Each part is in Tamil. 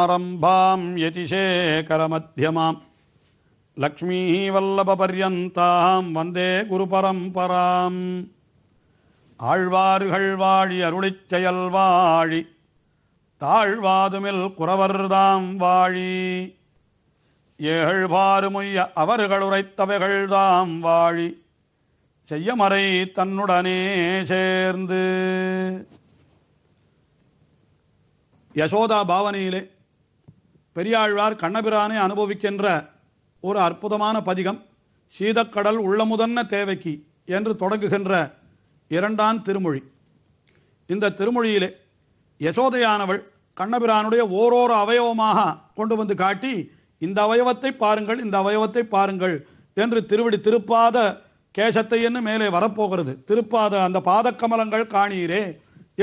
सदाशिवसमारम्भाम् यतिशेखरमध्यमाम् லக்ஷ்மீவல்லபபர்யந்தாம் வந்தே குருபரம்பராம் ஆழ்வார்கள் வாழி அருளிச் செயல் வாழி தாழ்வாதுமில் குறவர்தாம் வாழி ஏழ்வாறுமுய்ய அவர்கள் உரைத்தவைகள்தாம் வாழி செய்யமறை தன்னுடனே சேர்ந்து யசோதா பாவனையிலே பெரியாழ்வார் கண்ணபிரானை அனுபவிக்கின்ற ஒரு அற்புதமான பதிகம் சீதக்கடல் உள்ளமுதன்ன தேவைக்கு என்று தொடங்குகின்ற இரண்டாம் திருமொழி. இந்த திருமொழியிலே யசோதையானவள் கண்ணபிரானுடைய ஓரோரு அவயவமாக கொண்டு வந்து காட்டி இந்த அவயவத்தை பாருங்கள் இந்த அவயவத்தை பாருங்கள் என்று திருவடி திருப்பாத கேசத்தை என்ன மேலே வரப்போகிறது. திருப்பாத அந்த பாதக்கமலங்கள் காணீரே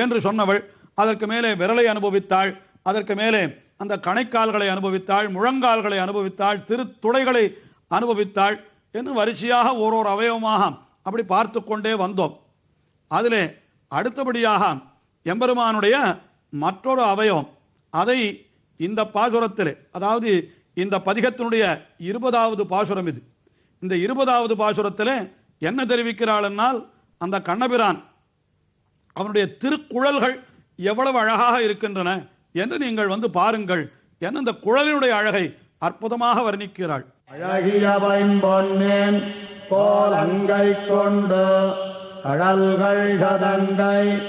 என்று சொன்னவள் அதற்கு மேலே விரலை அனுபவித்தாள் அதற்கு மேலே அந்த கணைக்கால்களை அனுபவித்தாள் முழங்கால்களை அனுபவித்தாள் திருத்துடைகளை அனுபவித்தாள் என்று வரிசையாக ஓரோரு அவயவமாக அப்படி பார்த்து கொண்டே வந்தோம். அதிலே அடுத்தபடியாக எம்பெருமானுடைய மற்றொரு அவயவம் அதை இந்த பாசுரத்தில் அதாவது இந்த பதிகத்தினுடைய இருபதாவது பாசுரம் இது. இந்த இருபதாவது பாசுரத்தில் என்ன தெரிவிக்கிறாள் என்னால் அந்த கண்ணபிரான் அவனுடைய திருக்குழல்கள் எவ்வளவு அழகாக இருக்கின்றன. என்று நீங்கள் வந்து பாருங்கள் என்று இந்த குழலினுடைய அழகை அற்புதமாக வர்ணிக்கிறாள். அழகிய பைம்பொன்னேன் போல் அங்கை கொண்டு கடல்கள் சதண்டை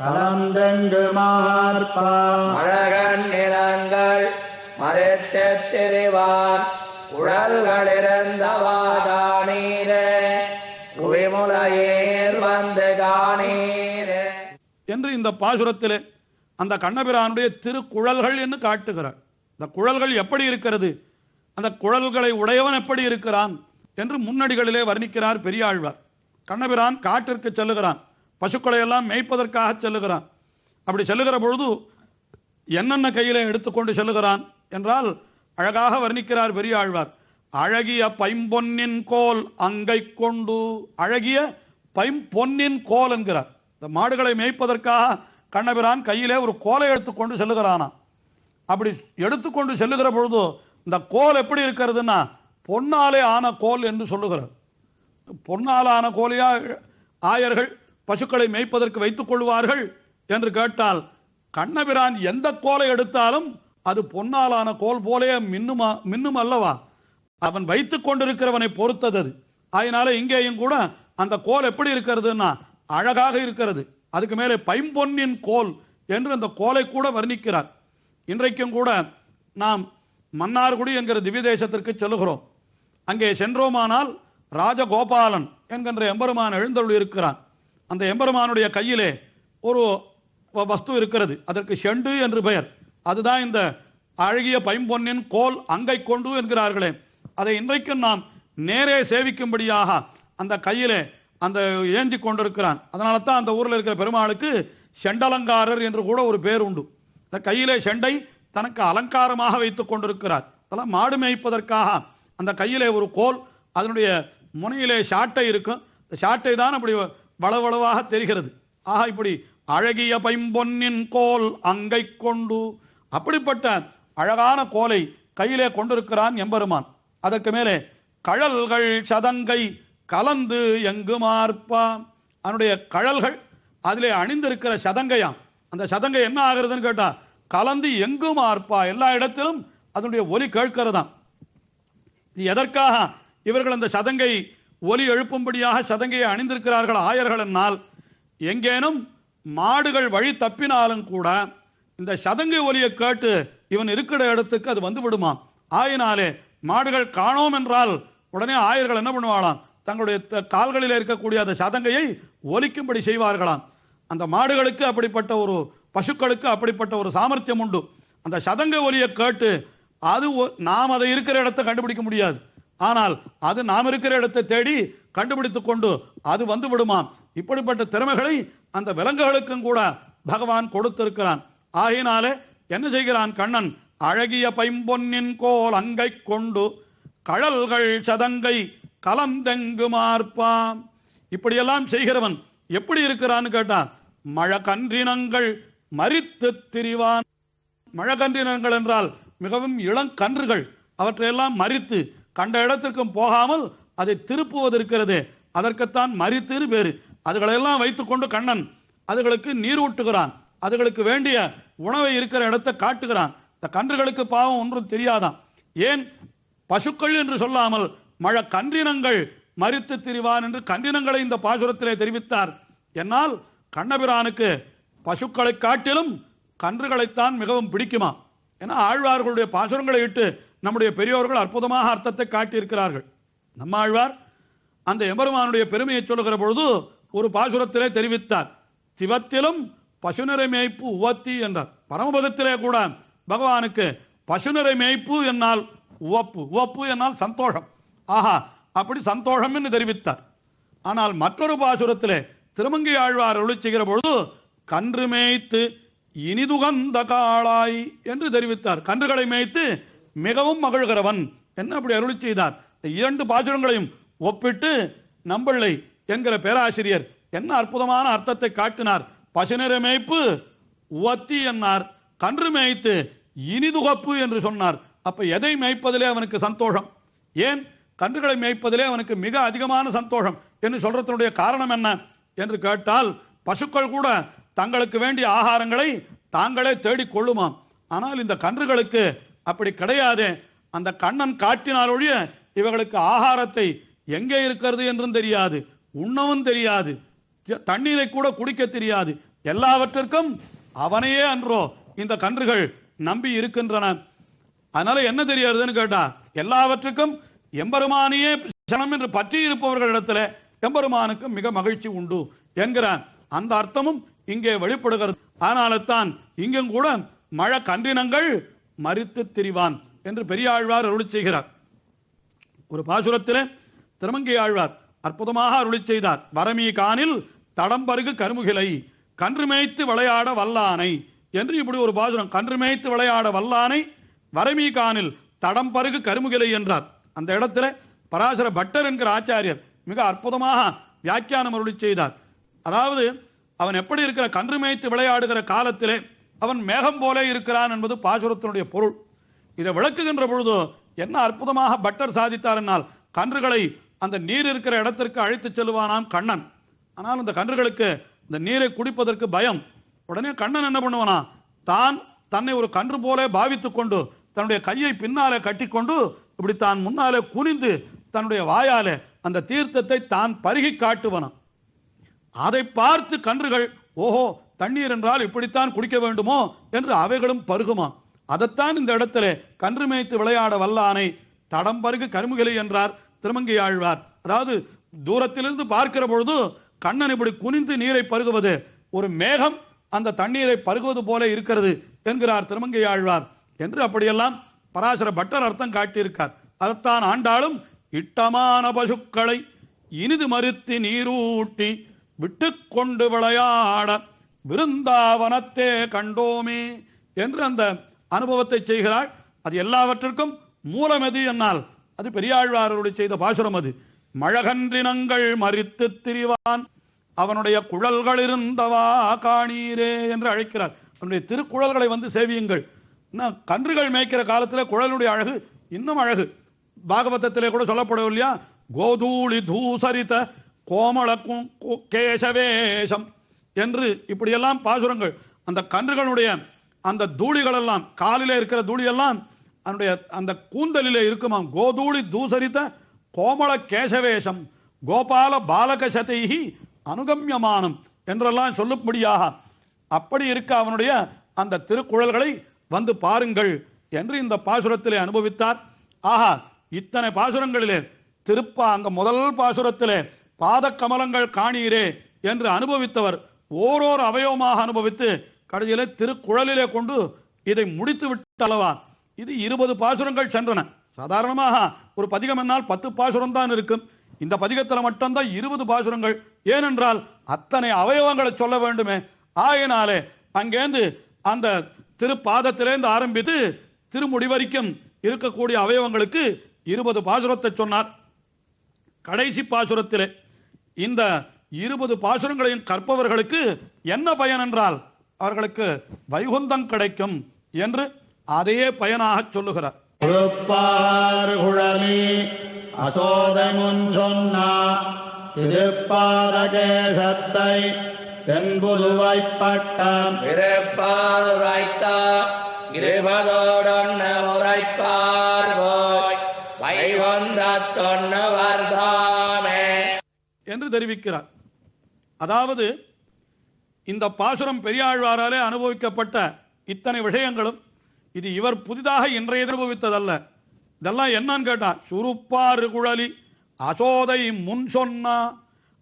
கலந்தெங்கு மார்பா அழகன் நிறங்கள் மறைத்துத் திரிவான் உடல்களிருந்தவாதானீரே குவிமுலையேர் வந்து காணீரே. என்று இந்த பாசுரத்திலே அந்த கண்ணபிரானுடைய திருக்குழல்கள் என்று காட்டுகிறார். இந்த குழல்கள் எப்படி இருக்கிறது? அந்த குழல்களை உடையவன் எப்படி இருக்கிறான்? என்று முன்னடிகளிலே வர்ணிக்கிறார் பெரியாழ்வார். கண்ணபிரான் காட்டிற்கு செல்லுகிறான். பசுக்களை எல்லாம் மேய்ப்பதற்காக செல்லுகிறான். அப்படி செல்லுகிற பொழுது என்னென்ன கையிலே எடுத்துக்கொண்டு செல்லுகிறான் என்றால் அழகாக வர்ணிக்கிறார் பெரியாழ்வார். அழகிய பைம்பொன்னின் கோல் அங்கை கொண்டு அழகிய பைம்பொன்னின் கோல் என்கிறார். இந்த மாடுகளை மேய்ப்பதற்காக கண்ணபிரான் கையிலே ஒரு கோலை எடுத்துக்கொண்டு செல்லுகிறானாம் அப்படி எடுத்துக்கொண்டு செல்லுகிற பொழுது இந்த கோல் எப்படி இருக்கிறதுன்னா பொன்னாலே ஆன கோல் என்று சொல்லுகிறார். பொன்னால் ஆன கோலையா ஆயர்கள் பசுக்களை மேய்ப்பதற்கு வைத்துக் கொள்வார்கள் என்று கேட்டால் கண்ணபிரான் எந்த கோலை எடுத்தாலும் அது பொன்னாலான கோல் போலே மின்னுமா மின்னும் அல்லவா? அவன் வைத்துக் கொண்டிருக்கிறவனை பொறுத்தது அது. அதனால இங்கேயும் கூட அந்த கோல் எப்படி இருக்கிறதுன்னா அழகாக இருக்கிறது. அதுக்கு மேலே பைம்பொன்னின் கோல் என்று அந்த கோலை கூட வர்ணிக்கிறார். இன்றைக்கும் கூட நாம் மன்னார்குடி என்கிற திவ்ய தேசத்திற்கு செல்லுகிறோம். அங்கே சென்றோமானால் ராஜகோபாலன் என்கின்ற எம்பெருமான் எழுந்தருள் இருக்கிறான். அந்த எம்பெருமானுடைய கையிலே ஒரு வஸ்து இருக்கிறது. அதற்கு செண்டு என்று பெயர். அதுதான் இந்த அழகிய பைம்பொன்னின் கோல் அங்கை கொண்டு என்கிறார்களே. அதை இன்றைக்கும் நாம் நேரே சேவிக்கும்படியாக அந்த கையிலே அந்த ஏந்தி கொண்டிருக்கிறான். அதனால தான் அந்த ஊரில் இருக்கிற பெருமாளுக்கு செண்டலங்காரர் என்று கூட ஒரு பேர் உண்டு. இந்த கையிலே செண்டை தனக்கு அலங்காரமாக வைத்துக் கொண்டிருக்கிறார். அதெல்லாம் மாடு மேய்ப்பதற்காக. அந்த கையிலே ஒரு கோல் அதனுடைய முனையிலே சாட்டை இருக்கும் இந்த சாட்டை தான் அப்படி வளவளவாக தெரிகிறது. ஆக இப்படி அழகிய பைம்பொன்னின் கோல் அங்கை கொண்டு அப்படிப்பட்ட அழகான கோலை கையிலே கொண்டிருக்கிறான் எம்பெருமான். அதற்கு மேலே கழல்கள் சதங்கை கலந்து எங்கு மார்ப்பா அவனுடைய கழல்கள் அதிலே அணிந்திருக்கிற சதங்கையாம். அந்த சதங்கை என்ன ஆகிறதுன்னு கேட்டா கலந்து எங்கும் ஆர்ப்பா எல்லா இடத்திலும் அதனுடைய ஒலி கேட்கிறதாம். எதற்காக இவர்கள் அந்த சதங்கை ஒலி எழுப்பும்படியாக சதங்கையை அணிந்திருக்கிறார்கள் ஆயர்கள் என்னால்? எங்கேனும் மாடுகள் வழி தப்பினாலும் கூட இந்த சதங்கை ஒலியை கேட்டு இவன் இருக்கிற இடத்துக்கு அது வந்து விடுமா ஆயினாலே மாடுகள் காணோம் என்றால் உடனே ஆயர்கள் என்ன பண்ணுவாளாம்? தங்களுடைய த- கால்களில் இருக்கக்கூடிய அந்த சதங்கையை ஒலிக்கும்படி செய்வார்களாம். அந்த மாடுகளுக்கு அப்படிப்பட்ட ஒரு பசுக்களுக்கு அப்படிப்பட்ட ஒரு சாமர்த்தியம் உண்டு. அந்த சதங்க ஒலியை கேட்டு அது ஒ- நாம் அதை இருக்கிற இடத்தை கண்டுபிடிக்க முடியாது. ஆனால் அது நாம் இருக்கிற இடத்தை தேடி கண்டுபிடித்து கொண்டு அது வந்து விடுமாம். இப்படிப்பட்ட திறமைகளை அந்த விலங்குகளுக்கும் கூட பகவான் கொடுத்திருக்கிறான். ஆகினாலே என்ன செய்கிறான் கண்ணன்? அழகிய பைம்பொன்னின் கோல் அங்கை கொண்டு கழல்கள் சதங்கை கலந்தெங்கு மார்ப்பாம் இப்படியெல்லாம் செய்கிறவன் எப்படி இருக்கிறான்னு கேட்டான் மழ கன்றினங்கள் மறித்து திரிவான். மழகன்றினங்கள் என்றால் மிகவும் இளங்கன்றுகள். அவற்றையெல்லாம் மறித்து கண்ட இடத்திற்கும் போகாமல் அதை திருப்புவதற்கிறது. அதற்குத்தான் மறித்து பேரு அதுகளெல்லாம் வைத்துக்கொண்டு கண்ணன் அதுகளுக்கு நீர் ஊட்டுகிறான் அதுகளுக்கு வேண்டிய உணவை இருக்கிற இடத்தை காட்டுகிறான். இந்த கன்றுகளுக்கு பாவம் ஒன்றும் தெரியாதான் ஏன்? பசுக்கள் என்று சொல்லாமல் மழ கன்றினங்கள் மறித்து திரிவான் என்று கன்றினங்களை இந்த பாசுரத்திலே தெரிவித்தார். என்னால் கண்ணபிரானுக்கு பசுக்களை காட்டிலும் கன்றுகளைத்தான் மிகவும் பிடிக்குமா? ஏன்னா ஆழ்வார்களுடைய பாசுரங்களை இட்டு நம்முடைய பெரியோர்கள் அற்புதமாக அர்த்தத்தை காட்டியிருக்கிறார்கள். நம்ம ஆழ்வார் அந்த எம்பெருமானுடைய பெருமையை சொல்லுகிற பொழுது ஒரு பாசுரத்திலே தெரிவித்தார். சிவத்திலும் பசுநிறை மேய்ப்பு உவத்தி என்றார். பரமபதத்திலே கூட பகவானுக்கு பசுநிறை மேய்ப்பு என்னால் உவப்பு உவப்பு என்னால் சந்தோஷம். ஆஹா அப்படி சந்தோஷம் என்று தெரிவித்தார். ஆனால் மற்றொரு பாசுரத்தில் திருமங்கை ஆழ்வார் அருளி செய்கிற பொழுது கன்று மேய்த்து இனிதுகந்த காளாய் என்று தெரிவித்தார். கன்றுகளை மேய்த்து மிகவும் மகிழ்கிறவன் என்ன அப்படி அருளி செய்தார். இந்த இரண்டு பாசுரங்களையும் ஒப்பிட்டு நம்பிள்ளை என்கிற பேராசிரியர் என்ன அற்புதமான அர்த்தத்தை காட்டினார். பசுநிற மேய்ப்பு உவத்தி என்னார். கன்று மேய்த்து இனிதுகப்பு என்று சொன்னார். அப்ப எதை மேய்ப்பதிலே அவனுக்கு சந்தோஷம்? ஏன்? கன்றுகளை மேய்ப்பதிலே அவனுக்கு மிக அதிகமான சந்தோஷம். என்று சொல்றதனுடைய காரணம் என்ன? என்று கேட்டால் பசுக்கள் கூட தங்களுக்கு வேண்டிய ஆகாரங்களை தாங்களே தேடிக் கொள்ளுமாம். ஆனால் இந்த கன்றுகளுக்கு அப்படி கிடையாது. அந்த கண்ணன் காட்டினால் ஒழிய இவர்களுக்கு ஆகாரத்தை எங்கே இருக்கிறது என்றும் தெரியாது. உண்ணவும் தெரியாது. தண்ணீரை கூட குடிக்க தெரியாது. எல்லாவற்றிற்கும் அவனையே அன்றோ இந்த கன்றுகள் நம்பி இருக்கின்றன. அதனால என்ன தெரியாதுன்னு கேட்டா எல்லாவற்றுக்கும் எம்பெருமானையே சனம் என்று பற்றி இருப்பவர்களிடத்தில் எம்பெருமானுக்கு மிக மகிழ்ச்சி உண்டு என்கிற அந்த அர்த்தமும் இங்கே வெளிப்படுகிறது. அதனால தான் இங்கும் கூட மழை கன்றினங்கள் மறித்து திரிவான் என்று பெரியாழ்வார் அருளி செய்கிறார். ஒரு பாசுரத்தில் திருமங்கை ஆழ்வார் அற்புதமாக அருளி செய்தார். வரமீ கானில் தடம்பருகு கருமுகிலை கன்று மேய்த்து விளையாட வல்லானை என்று இப்படி ஒரு பாசுரம். கன்று மேய்த்து விளையாட வல்லானை வரமீ கானில் தடம்பருகு கருமுகிலை என்றார். அந்த இடத்துல பராசர பட்டர் என்கிற ஆச்சாரியர் மிக அற்புதமாக வியாக்கியானம் அருளி செய்தார். அதாவது அவன் எப்படி இருக்கிற கன்று மேய்த்து விளையாடுகிற காலத்திலே அவன் மேகம் போலே இருக்கிறான் என்பது பாசுரத்தினுடைய பொருள். இதை விளக்குகின்ற பொழுது என்ன அற்புதமாக பட்டர் சாதித்தார் என்னால் கன்றுகளை அந்த நீர் இருக்கிற இடத்திற்கு அழைத்துச் செல்வானாம் கண்ணன். ஆனால் அந்த கன்றுகளுக்கு இந்த நீரை குடிப்பதற்கு பயம். உடனே கண்ணன் என்ன பண்ணுவானா தான் தன்னை ஒரு கன்று போல பாவித்துக் கொண்டு தன்னுடைய கையை பின்னாலே கட்டிக்கொண்டு இப்படி தான் முன்னாலே குனிந்து தன்னுடைய வாயாலே அந்த தீர்த்தத்தை தான் பருகி காட்டுவனாம். அதை பார்த்து கன்றுகள் ஓஹோ தண்ணீர் என்றால் இப்படித்தான் குடிக்க வேண்டுமோ என்று அவைகளும் பருகுமா அதைத்தான் இந்த இடத்திலே கன்று மேய்த்து விளையாட வல்லானை தடம் பருகு கருமுகிலை என்றார் திருமங்கி ஆழ்வார். அதாவது தூரத்திலிருந்து பார்க்கிற பொழுது கண்ணன் இப்படி குனிந்து நீரை பருகுவது ஒரு மேகம் அந்த தண்ணீரை பருகுவது போல இருக்கிறது என்கிறார் திருமங்கை ஆழ்வார். என்று அப்படியெல்லாம் பராசர பட்டர் அர்த்தம் காட்டியிருக்கார். அதைத்தான் ஆண்டாலும் இட்டமான பசுக்களை இனிது மறுத்து நீரூட்டி விட்டு கொண்டு விளையாட விருந்தாவனத்தே கண்டோமே என்று அந்த அனுபவத்தை செய்கிறாள். அது எல்லாவற்றிற்கும் மூலம் எது என்னால்? அது பெரியாழ்வாரோடு செய்த பாசுரம் அது. மழகன்றினங்கள் மறித்து திரிவான். அவனுடைய குழல்கள் இருந்தவா காணீரே என்று அழைக்கிறார். அவனுடைய திருக்குழல்களை வந்து சேவியுங்கள். என்ன, கன்றுகள் மேய்க்கிற காலத்தில் குழலுடைய அழகு இன்னும் அழகு. பாகவதத்திலே கூட சொல்லப்படும் இல்லையா? கோதூளி தூசரித்த கோமள கு- கேசவேஷம் என்று இப்படியெல்லாம் பாசுரங்கள். அந்த கன்றுகளுடைய அந்த தூளிகளெல்லாம் காலில் காலிலே இருக்கிற தூளியெல்லாம் அதனுடைய அந்த கூந்தலிலே இருக்குமாம். கோதூளி தூசரித்த கோமள கேசவேஷம் கோபால பாலக சதைகி அனுகம்யமானம் என்றெல்லாம் சொல்லும்படியாக அப்படி இருக்க அவனுடைய அந்த திருக்குழல்களை வந்து பாருங்கள் என்று இந்த பாசுரத்திலே அனுபவித்தார். ஆஹா இத்தனை பாசுரங்களிலே திருப்பா அந்த முதல் பாசுரத்திலே பாத கமலங்கள் காணீரே என்று அனுபவித்தவர் ஓரோர் அவயவமாக அனுபவித்து கடைசியிலே திருக்குழலிலே கொண்டு இதை முடித்து விட்டளவா இது இருபது பாசுரங்கள் சென்றன. சாதாரணமாக ஒரு பதிகம் என்னால் பத்து பாசுரம் தான் இருக்கும். இந்த பதிகத்தில் மட்டும்தான் இருபது பாசுரங்கள். ஏனென்றால் அத்தனை அவயவங்களை சொல்ல வேண்டுமே. ஆயினாலே அங்கேருந்து அந்த திருப்பாதத்திலேருந்து ஆரம்பித்து திருமுடி வரைக்கும் இருக்கக்கூடிய அவயவங்களுக்கு இருபது பாசுரத்தை சொன்னார். கடைசி பாசுரத்திலே இந்த இருபது பாசுரங்களையும் கற்பவர்களுக்கு என்ன பயன் என்றால் அவர்களுக்கு வைகுந்தம் கிடைக்கும் என்று அதையே பயனாகச் சொல்லுகிறார். திருப்பார் குழலி அசோதை முன் சொன்னா திருப்பாதகேசத்தை தென்புதுவைப்பட்டம் இருப்பார் உரைத்தா இருபதோடொன்ன உரைப்பார் போய் வைவந்த தொன்னு வருதாமே என்று தெரிவிக்கிறார். அதாவது இந்த பாசுரம் பெரியாழ்வாராலே அனுபவிக்கப்பட்ட இத்தனை விஷயங்களும் இது இவர் புதிதாக இன்றைய அனுபவித்ததல்ல. இதெல்லாம் என்னன்னு கேட்டா சுருப்பாறு குழலி அசோதை முன் சொன்னா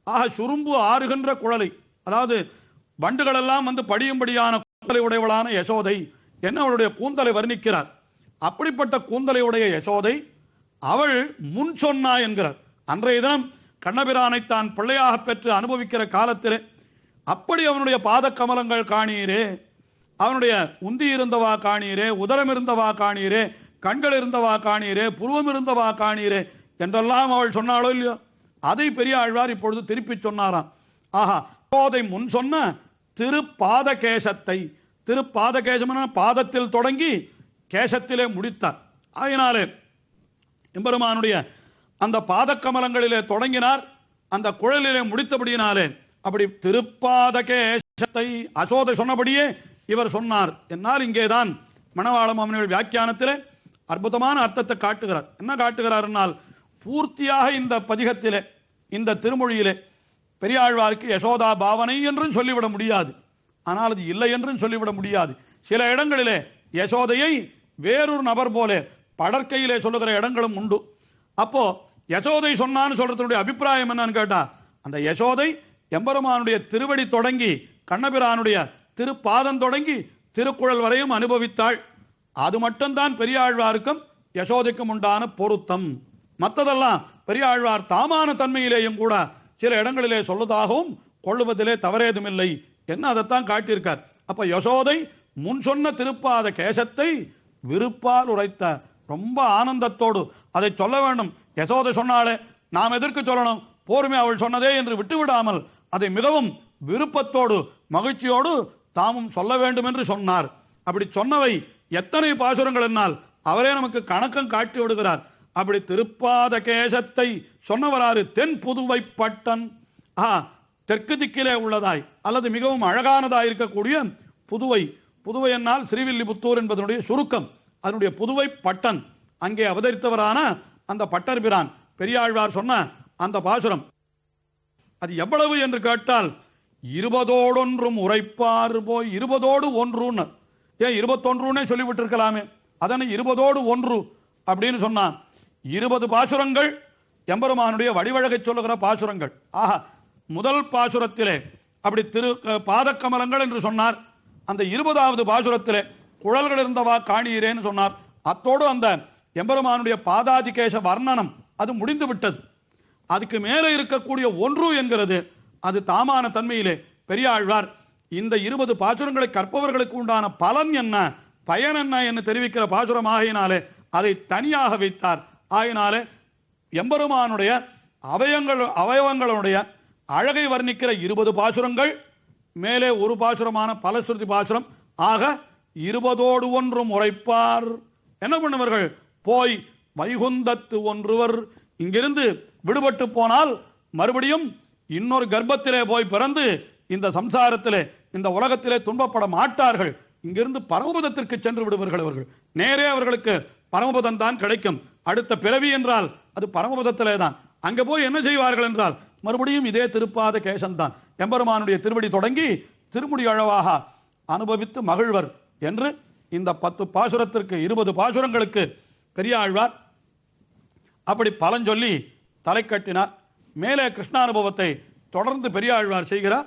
ஆக சுரும்பு ஆறுகின்ற குழலை. அதாவது வண்டுகள் எல்லாம் வந்து படியும்படியான கூந்தலை உடையவளான யசோதை என்ன அவளுடைய கூந்தலை வர்ணிக்கிறார்? அப்படிப்பட்ட கூந்தலை உடைய யசோதை அவள் முன் சொன்னா என்கிறார். அன்றைய தினம் கண்ணபிரானை தான் பிள்ளையாக பெற்று அனுபவிக்கிற காலத்திலே அப்படி அவனுடைய பாத கமலங்கள் காணீரே அவனுடைய உந்தி இருந்தவா காணீரே உதரம் இருந்தவா காணீரே கண்கள் இருந்தவா காணீரே புருவம் இருந்தவா காணீரே என்றெல்லாம் அவள் சொன்னாளோ இல்லையோ? அதை பெரிய ஆழ்வார் இப்பொழுது திருப்பி சொன்னாராம். ஆஹா போதை முன் சொன்ன திருப்பாத கேசத்தை திருப்பாத கேசம்னா பாதத்தில் தொடங்கி கேசத்திலே முடித்தார். ஆயினாலே எம்பெருமானுடைய அந்த பாதக்கமலங்களிலே தொடங்கினார் அந்த குழலிலே முடித்தபடியினாலே அப்படி திருப்பாத கேசத்தை அசோதை சொன்னபடியே இவர் சொன்னார். என்னால் இங்கேதான் மணவாளம் அவனுடைய வியாக்கியானத்திலே அற்புதமான அர்த்தத்தை காட்டுகிறார். என்ன காட்டுகிறார் என்னால் பூர்த்தியாக இந்த பதிகத்திலே இந்த திருமொழியிலே பெரியாழ்வாருக்கு யசோதா பாவனை என்றும் சொல்லிவிட முடியாது. ஆனால் அது இல்லை என்றும் சொல்லிவிட முடியாது. சில இடங்களிலே யசோதையை வேறொரு நபர் போல படற்கையிலே சொல்லுகிற இடங்களும் உண்டு. அப்போ யசோதை சொன்னான்னு சொல்றதுடைய அபிப்பிராயம் என்னன்னு கேட்டா அந்த யசோதை எம்பெருமானுடைய திருவடி தொடங்கி கண்ணபிரானுடைய திருப்பாதம் தொடங்கி திருக்குழல் வரையும் அனுபவித்தாள். அது மட்டும்தான் பெரியாழ்வாருக்கும் யசோதைக்கும் உண்டான பொருத்தம். மற்றதெல்லாம் பெரியாழ்வார் தாமான தன்மையிலேயும் கூட சில இடங்களிலே சொல்லதாகவும் கொள்ளுவதிலே தவறேதுமில்லை. என்ன அதைத்தான் காட்டியிருக்கார்? அப்ப யசோதை முன் சொன்ன திருப்பாத கேசத்தை விருப்பால் உரைத்த ரொம்ப ஆனந்தத்தோடு அதை சொல்ல வேண்டும். யசோதை சொன்னாலே நாம் எதற்கு சொல்லணும்? போருமே அவள் சொன்னதே என்று விட்டுவிடாமல் அதை மிகவும் விருப்பத்தோடு மகிழ்ச்சியோடு தாமும் சொல்ல வேண்டும் என்று சொன்னார். அப்படி சொன்னவை எத்தனை பாசுரங்கள் என்னால் அவரே நமக்கு கணக்கம் காட்டி விடுகிறார். அப்படி திருப்பாத கேசத்தை சொன்னவராறு தென் புதுவை பட்டன். ஆ தெற்கு திக்கிலே உள்ளதாய் அல்லது மிகவும் அழகானதாய் இருக்கக்கூடிய புதுவை. புதுவை என்னால் ஸ்ரீவில்லிபுத்தூர் என்பதனுடைய சுருக்கம். அதனுடைய புதுவை பட்டன். அங்கே அவதரித்தவரான அந்த பட்டர் பிரான் பெரியாழ்வார் சொன்ன அந்த பாசுரம். அது எவ்வளவு என்று கேட்டால் இருபதோடொன்றும் உரைப்பார் போய் இருபதோடு ஒன்றுன்னு ஏன் இருபத்தொன்றுன்னே சொல்லிவிட்டிருக்கலாமே. அதனை இருபதோடு ஒன்று அப்படின்னு சொன்னான். இருபது பாசுரங்கள். எம்பெருமானுடைய வழிவழகை சொல்லுகிற பாசுரங்கள். ஆஹா முதல் பாசுரத்திலே அப்படி திரு பாதக்கமலங்கள் என்று சொன்னார். அந்த இருபதாவது பாசுரத்திலே குழல்கள் இருந்தவா காணீரேன்னு சொன்னார். அத்தோடு அந்த எம்பெருமானுடைய பாதாதிகேச வர்ணனம் அது முடிந்து விட்டது. அதுக்கு மேலே இருக்கக்கூடிய ஒன்று என்கிறது அது தாமான தன்மையிலே பெரியாழ்வார். இந்த இருபது பாசுரங்களை கற்பவர்களுக்கு உண்டான பலன் என்ன? பயன் என்ன என்று தெரிவிக்கிற பாசுரம் அதை தனியாக வைத்தார். ஆகினாலே எம்பெருமானுடைய அவயங்கள் அவயவங்களுடைய அழகை வர்ணிக்கிற இருபது பாசுரங்கள் மேலே ஒரு பாசுரமான பலஸ்ருதி பாசுரம் ஆக இருபதோடு ஒன்றும் உரைப்பார் என்ன பண்ணுவார்கள்? போய் வைகுந்தத்து ஒன்றுவர். இங்கிருந்து விடுபட்டு போனால் மறுபடியும் இன்னொரு கர்ப்பத்திலே போய் பிறந்து இந்த சம்சாரத்திலே இந்த உலகத்திலே துன்பப்பட மாட்டார்கள். இங்கிருந்து பரமபதத்திற்கு சென்று விடுவார்கள் அவர்கள். நேரே அவர்களுக்கு பரமபதம் தான் கிடைக்கும். அடுத்த பிறவி என்றால் அது பரமபதத்திலே தான். அங்க போய் என்ன செய்வார்கள் என்றால் மறுபடியும் இதே திருப்பாத கேசந்தான். எம்பெருமானுடைய திருவடி தொடங்கி திருமுடி அழவாக அனுபவித்து மகிழ்வர் என்று இந்த பத்து பாசுரத்திற்கு இருபது பாசுரங்களுக்கு பெரியாழ்வார் அப்படி பலன் சொல்லி தலை கட்டினார் மேலே கிருஷ்ணானுபவத்தை தொடர்ந்து பெரியாழ்வார் செய்கிறார்.